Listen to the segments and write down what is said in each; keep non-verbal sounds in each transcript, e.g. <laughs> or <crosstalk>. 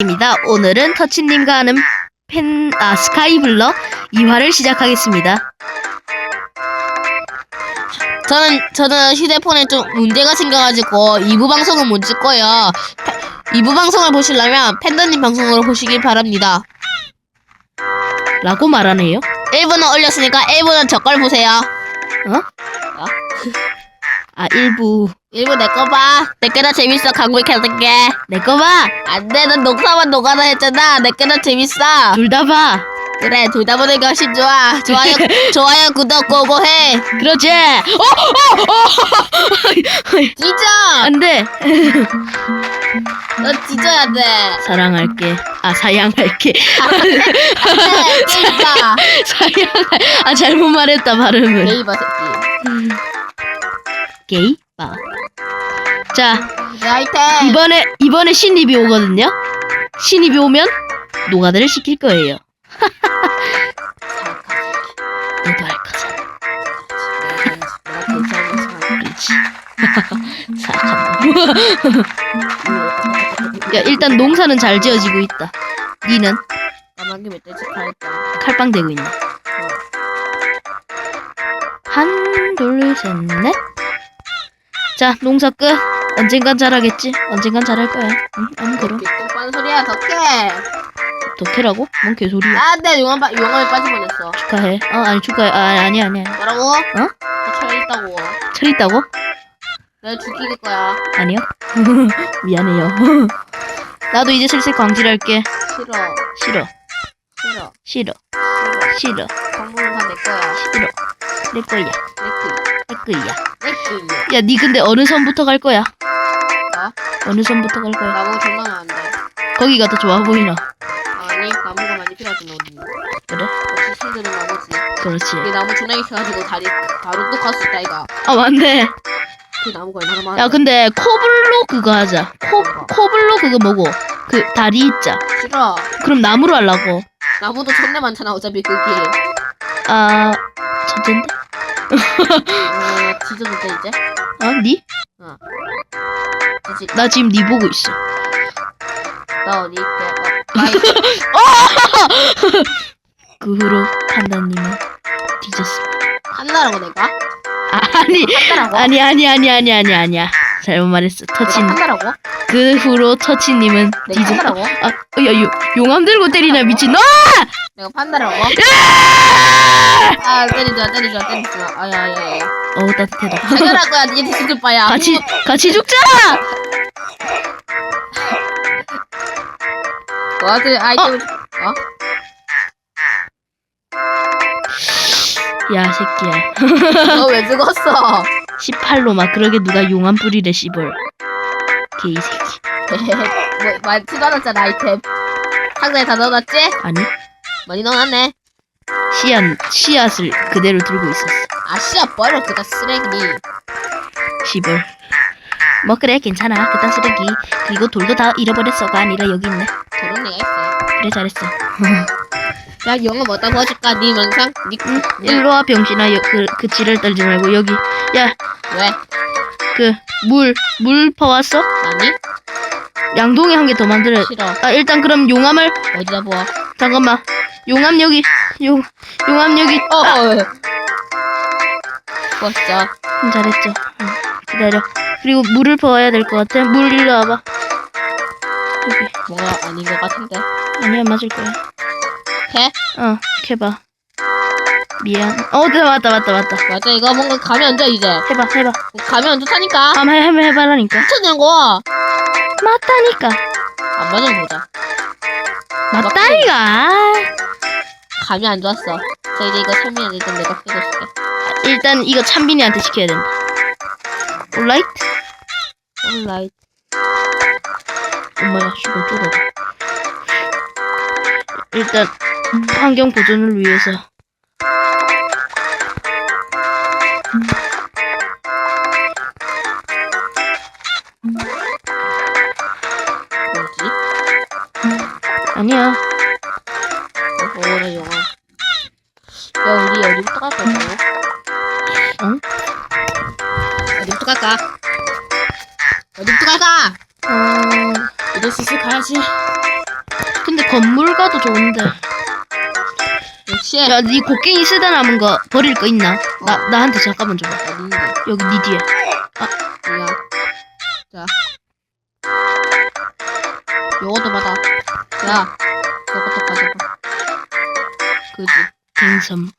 입니다. 오늘은 터치님과 하는 펜, 아, 스카이블러 2화를 시작하겠습니다. 저는 저는 휴대폰에 좀 문제가 생겨가지고 2부 방송은 못 찍고요. 2부 방송을 보시려면 팬더님 방송으로 보시길 바랍니다. 라고 말하네요. 1부는 올렸으니까 1부는 저걸 보세요. 아, 일부. 1부 내 거 봐. 내 게 더 재밌어. 강물 캐는 게. 내 거 봐! 안 돼. 넌 녹사만 녹아나 했잖아. 내 게 더 재밌어. 둘 다 봐! 그래. 둘 다 보는 것이 좋아. 좋아요, <laughs> 좋아요, 구독, 고고해. 그러지! 어! 어! 어! <laughs> 찢어. 안 돼! 너 찢어야 돼. 사랑할게. 아, 사양할게. 안 돼. 찢어. <laughs> 사양할, 아, 잘못 말했다, 발음을. 네이버 새끼. 게이? 바. 자, 라이트. 이번에, 이번에 신입이 오거든요? 신입이 오면, 노가다를 시킬 거예요. <laughs> 너도 할 거잖아. 그렇지. 사악한 놈. 야, 일단 농사는 잘 지어지고 있다. 니는 까마귀 멧돼지 칼다. 칼빵 대고 있네. 한, 둘, 셋, 넷. 자, 농사 끝. 언젠간 잘하겠지? 언젠간 잘할 거야. 응, 안 그럼. 똥빠는 소리야 덕해. 덕해라고? 뭔 개소리야. 안돼 용암 빠 용암에 빠질 뻔했어. 축하해. 어, 아니, 축하해. 아, 아니, 아니, 아니. 뭐라고? 어? 철 있다고. 철 있다고? 내가 죽일 거야. 아니요. <laughs> 미안해요. <laughs> 나도 이제 슬슬 광질할게. 싫어. 싫어. 싫어. 싫어. 싫어. 싫어. 광고는 다 내 거야. 싫어. 내 거야. 내 거. 내 거야. 내 거야. 야, 니 근데 어느 선부터 갈 거야? 나? 어느 선부터 갈 거야? 나무 정말 안 돼. 거기가 더 좋아 보이나? 아니 나무가 많이 필요하지 너. 그래? 역시 신들은 나무지. 그렇지. 이 나무 존나 익혀가지고 다리 바로 뚝 갈수 있다 이가. 아, 맞네. 그 나무가 얼마나 많아. 야, 근데 코블로 그거 하자. 코, 코블로 그거 뭐고? 그 다리 있자. 싫어. 그럼 나무로 하려고. 나무도 존나 많잖아 어차피 그게. 아, 천재인데? <laughs> 어, 뒤져도 돼 이제. 어, 니? 뒤지. 나 지금 니 보고 있어. 나 어디 있대? 어, <laughs> 아이. 그 후로 판다님은 뒤졌어. 한다라고 내가? 아, 아니, 한다라고? 아니, 아니, 아니, 아니, 아니, 아니야. 잘못 말했어. 터치. 내가 한다라고? 그 후로 내가 뒤졌어. 판다라고? 아, 어, 야, 요, 용암 들고 때리나 미친. 너! 내가 판다라고? 아 때리자 때리자 때리자 아야야야 어, 따뜻해라. 해결할 거야 니한테 죽을 바야 같이, 같이 죽자! 너한테 아이템 어? 야, 새끼야. 너 왜 죽었어 <laughs> 18로 막 그러게 누가 용암 뿌리래, 씨벌. 개이 새끼. <laughs> 뭐 많지도 않았잖아 아이템 상자에 다 넣어놨지? 아니, 많이 넣어놨네 씨앗, 씨앗을 그대로 들고 있었어. 아 씨야 버려 그다 쓰레기니 씨벌. 뭐 그래, 괜찮아. 그딴 쓰레기. 그리고 돌도 다 잃어버렸어가 아니라 여기 있네. 저런 애가 있어 그래, 잘했어. <laughs> 야 영어 뭐다 보여줄까 니 영상? 니 응, 야, 일로 와, 병신아. 여, 그, 그 지랄 떨지 말고, 여기. 야, 왜? 그, 물, 물 퍼왔어? 아니? 양동이 한 개 더 만들어. 싫어 아, 일단 그럼 용암을, 어디다 부어 잠깐만. 용암 여기, 용, 용암 여기. 어, 아, 어. 부었어 음, 잘했죠. 응, 기다려. 그리고 물을 퍼와야 될 것 같아. 물 일로 와봐. 여기. 뭐가 아닌 것 같은데 아니야, 맞을 거야. 해? 어, 해봐. 미안. 어, 네, 맞다, 맞다, 맞다. 맞아 이거 뭔가 감이 안 돼 이제 해봐, 해봐. 감이 안 좋다니까 한번 해, 해봐, 해봐라니까. 미쳤냐고 맞다니까. 안 맞으면 보자 맞다니까. 감이 안 좋았어 저 이제 이거 설명해 일단 내가 있을게 일단 이거 찬빈이한테 시켜야 된다. 올라이트? 온라인 엄마야, 씨발 뚫어봐. 일단 환경 보존을 위해서 갈까? 어디부터 갈까? 어, 이제 슬슬 가야지 근데 건물 가도 좋은데. 역시 야, 네 곡괭이 쓰다 남은 거 버릴 거 있나? 나 나한테 잠깐만 줘봐. 어딘데? 여기 네 뒤에. 뭐야? 자, 요것도 받아. 야, 요것도 가져가. 그지? 댕섬.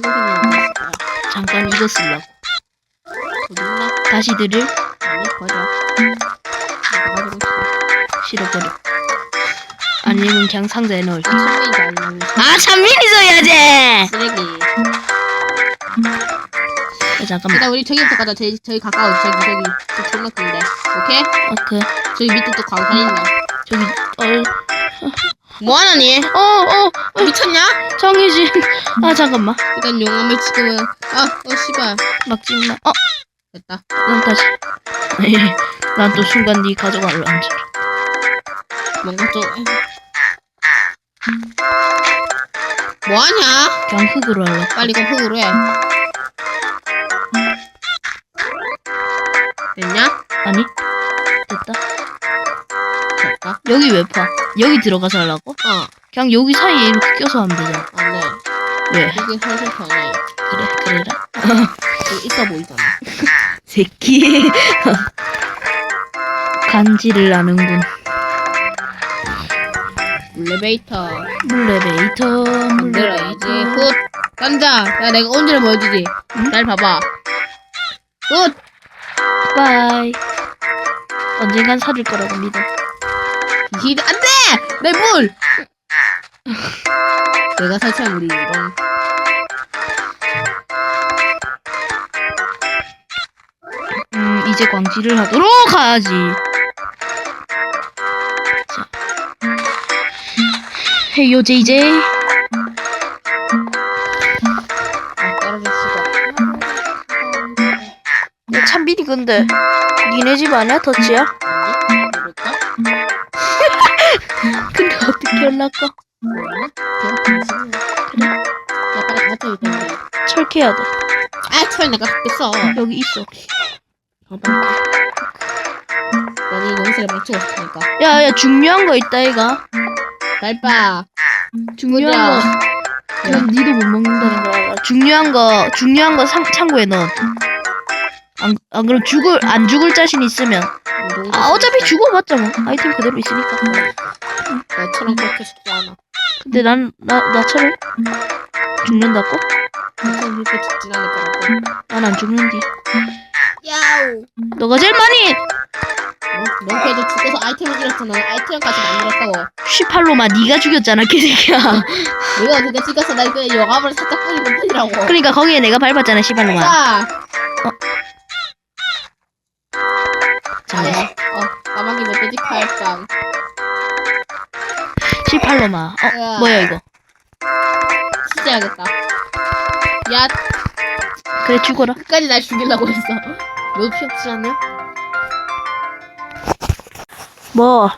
나 세고생이 어디 있을 거야? 잠깐 이거 쓰려고. 어디 있나? 다시 드릴? 아니 버려. 가지고 있어. 싫어 버려. 아니면 그냥 상자에 넣을게. 천민이지 아니면 아 찬민이 써야지. 쓰레기. 야, 잠깐만. 일단 우리 저기부터 가자. 저기 저기 가까워. 저기 저기 저기 존나 큰데. 오케이? 어그 저기 밑에 또 광산 있네. 저기 어 뭐 하나니? 어, 어, 어, 미쳤냐? 정해진. 아, 잠깐만. 일단 용암을 지금은 아, 어 씨발. 막지 마. 어, 됐다. 난 다시. 난 또 순간 네 줄. 뭔가 좀 뭐하냐? 그냥 흙으로 할래. 빨리 이거 흙으로 해. 됐냐? 아니? 여기 왜 파? 여기 들어가서 하려고? 어, 그냥 여기 사이에 이렇게 껴서 하면 되잖아. 안 돼. 왜? 이게 훨씬 편해. 그래, 그래라. 여기 있어 보이잖아. <laughs> 새끼. <laughs> 간지를 아는군. 엘리베이터 물레베이터, 만들어야지. 물레베이터. 훗! 던져! 야, 내가 온지를 보여주지. 응? 날 봐봐. 훗! 바이. 언젠간 사줄 거라고 믿어. 히안 돼! 내 물! <laughs> 내가 설치한 물이 이런. 음, 이제 광질을 하도록 하지. 자. 헤이요, 제이제이. 찬빈이 근데 니네 집 아니야, 터치야? 그냥 당신이야. 그래, 야, 빨리 가져, 일단. 철캐야 돼. 아, 철 내가 갖겠어. 여기 있어. 봐봐. 너는 농사를 망치고 싶으니까. 야, 야, 중요한 거 있다, 얘가. 날 봐. 중요한. 거. 그럼 니도 못 먹는다는 거 알아. 중요한 거, 중요한 거 상, 창고에 넣어. 안, 안 그럼 죽을, 안 죽을 자신 있으면. 아, 어차피 죽어봤자 뭐. 아이템 그대로 있으니까. 너처럼 그렇게 죽지 않아. 근데 난, 나, 나처럼 죽는다고? 너처럼 그렇게 죽진 않을 거라고. 난 안 죽는디. 야우. 너가 제일 많이! 너, 너 그래도 죽어서 아이템을 잃었잖아. 아이템까지 만들었다고. 18로마 네가 죽였잖아, 개새끼야. 내가 그거 찍어서 나 이거 영화를 살짝 뿌리는 편이라고. 그러니까 거기에 내가 밟았잖아, 18로마. 칼빵. 18로마. 어, 뭐야, 이거. 진짜 야겠다. 야, 그래, 죽어라. 끝까지 날 죽이려고 했어. 너도 피 없지 않냐? 뭐,